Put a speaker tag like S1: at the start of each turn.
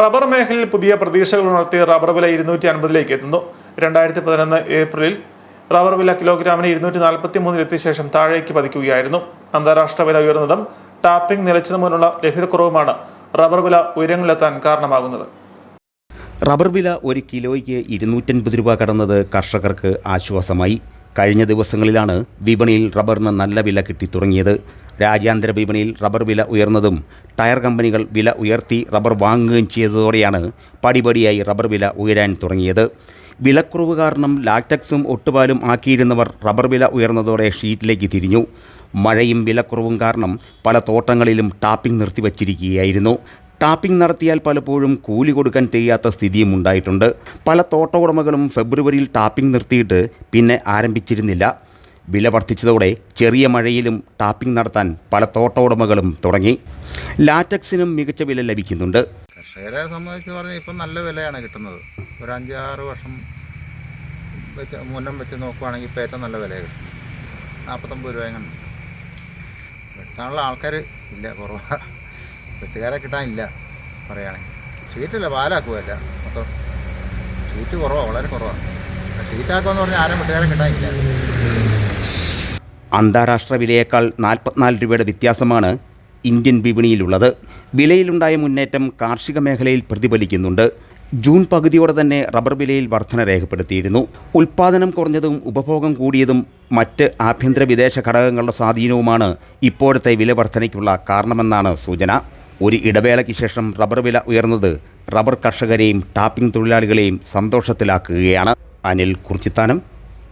S1: Rubber മേഖലയിൽ പുതിയ പ്രതീക്ഷകൾ ഉണർത്തി റബ്ബർ വില ഇരുന്നൂറ്റി അൻപതിലേക്ക് എത്തുന്നു. രണ്ടായിരത്തി പതിനൊന്ന് ഏപ്രിലിൽ റബ്ബർ വില കിലോഗ്രാമിന് ഇരുന്നൂറ്റി നാൽപ്പത്തി മൂന്നിലെത്തിയ ശേഷം താഴേക്ക് പതിക്കുകയായിരുന്നു. അന്താരാഷ്ട്ര വില ഉയർന്നതും ടാപ്പിംഗ് നിലച്ചതു മൂലമുള്ള ലഭ്യതക്കുറവുമാണ് റബ്ബർ വില ഉയരങ്ങളിലെത്താൻ കാരണമാകുന്നത്.
S2: റബ്ബർ വില ഒരു കിലോയ്ക്ക് ഇരുന്നൂറ്റൻപത് രൂപ കടന്നത് കർഷകർക്ക് ആശ്വാസമായി. കഴിഞ്ഞ ദിവസങ്ങളിലാണ് വിപണിയിൽ റബ്ബറിന് നല്ല വില കിട്ടിത്തുടങ്ങിയത് രാജ്യാന്തര വിപണിയിൽ റബ്ബർ വില ഉയർന്നതും ടയർ കമ്പനികൾ വില ഉയർത്തി റബ്ബർ വാങ്ങുകയും ചെയ്തതോടെയാണ് പടിപടിയായി റബ്ബർ വില ഉയരാൻ തുടങ്ങിയത്. വിലക്കുറവ് കാരണം ലാക്ടക്സും ഒട്ടുപാലും ആക്കിയിരുന്നവർ റബ്ബർ വില ഉയർന്നതോടെ ഷീറ്റിലേക്ക് തിരിഞ്ഞു. മഴയും വിലക്കുറവും കാരണം പല തോട്ടങ്ങളിലും ടാപ്പിംഗ് നിർത്തിവച്ചിരിക്കുകയായിരുന്നു. ടാപ്പിംഗ് നടത്തിയാൽ പലപ്പോഴും കൂലി കൊടുക്കാൻ തികയാത്ത സ്ഥിതിയും ഉണ്ടായിട്ടുണ്ട്. പല തോട്ട ഉടമകളും ഫെബ്രുവരിയിൽ ടാപ്പിംഗ് നിർത്തിയിട്ട് പിന്നെ ആരംഭിച്ചിരുന്നില്ല. വില വർദ്ധിച്ചതോടെ ചെറിയ മഴയിലും ടാപ്പിംഗ് നടത്താൻ പല തോട്ടോടമകളും തുടങ്ങി. ലാറ്റക്സിനും മികച്ച വില ലഭിക്കുന്നുണ്ട്.
S3: കർഷകരെ സംബന്ധിച്ച് പറഞ്ഞാൽ ഇപ്പം നല്ല വിലയാണ് കിട്ടുന്നത്. ഒരു അഞ്ചാറ് വർഷം വെച്ച് മുന്നം വെച്ച് നോക്കുവാണെങ്കിൽ ഇപ്പം ഏറ്റവും നല്ല വിലയാണ് കിട്ടുന്നത്. നാൽപ്പത്തൊമ്പത് രൂപ എങ്ങനെ വെട്ടാനുള്ള ആൾക്കാർ ഇല്ല കുറവാണ് വെട്ടുകാരെ കിട്ടാനില്ല പറയുകയാണെങ്കിൽ. ഷീറ്റല്ല പാലാക്കുകയല്ല മൊത്തം ഷീറ്റ് കുറവാണ് വളരെ കുറവാണ് ഷീറ്റാക്കുക എന്ന് പറഞ്ഞാൽ ആരും വെട്ടുകാരെ കിട്ടാനില്ല
S2: അന്താരാഷ്ട്ര വിലയേക്കാൾ നാൽപ്പത്തിനാല് രൂപയുടെ വ്യത്യാസമാണ് ഇന്ത്യൻ വിപണിയിലുള്ളത്. വിലയിലുണ്ടായ മുന്നേറ്റം കാർഷിക മേഖലയിൽ പ്രതിഫലിക്കുന്നുണ്ട്. ജൂൺ പകുതിയോടെ തന്നെ റബ്ബർ വിലയിൽ വർധന രേഖപ്പെടുത്തിയിരുന്നു. ഉൽപ്പാദനം കുറഞ്ഞതും ഉപഭോഗം കൂടിയതും മറ്റ് ആഭ്യന്തര വിദേശ ഘടകങ്ങളുടെ സ്വാധീനവുമാണ് ഇപ്പോഴത്തെ വില വർധനയ്ക്കുള്ള കാരണമെന്നാണ് സൂചന. ഒരു ഇടവേളയ്ക്ക് ശേഷം റബ്ബർ വില ഉയർന്നത് റബ്ബർ കർഷകരെയും ടാപ്പിംഗ് തൊഴിലാളികളെയും സന്തോഷത്തിലാക്കുകയാണ്. Anil Kurichithanam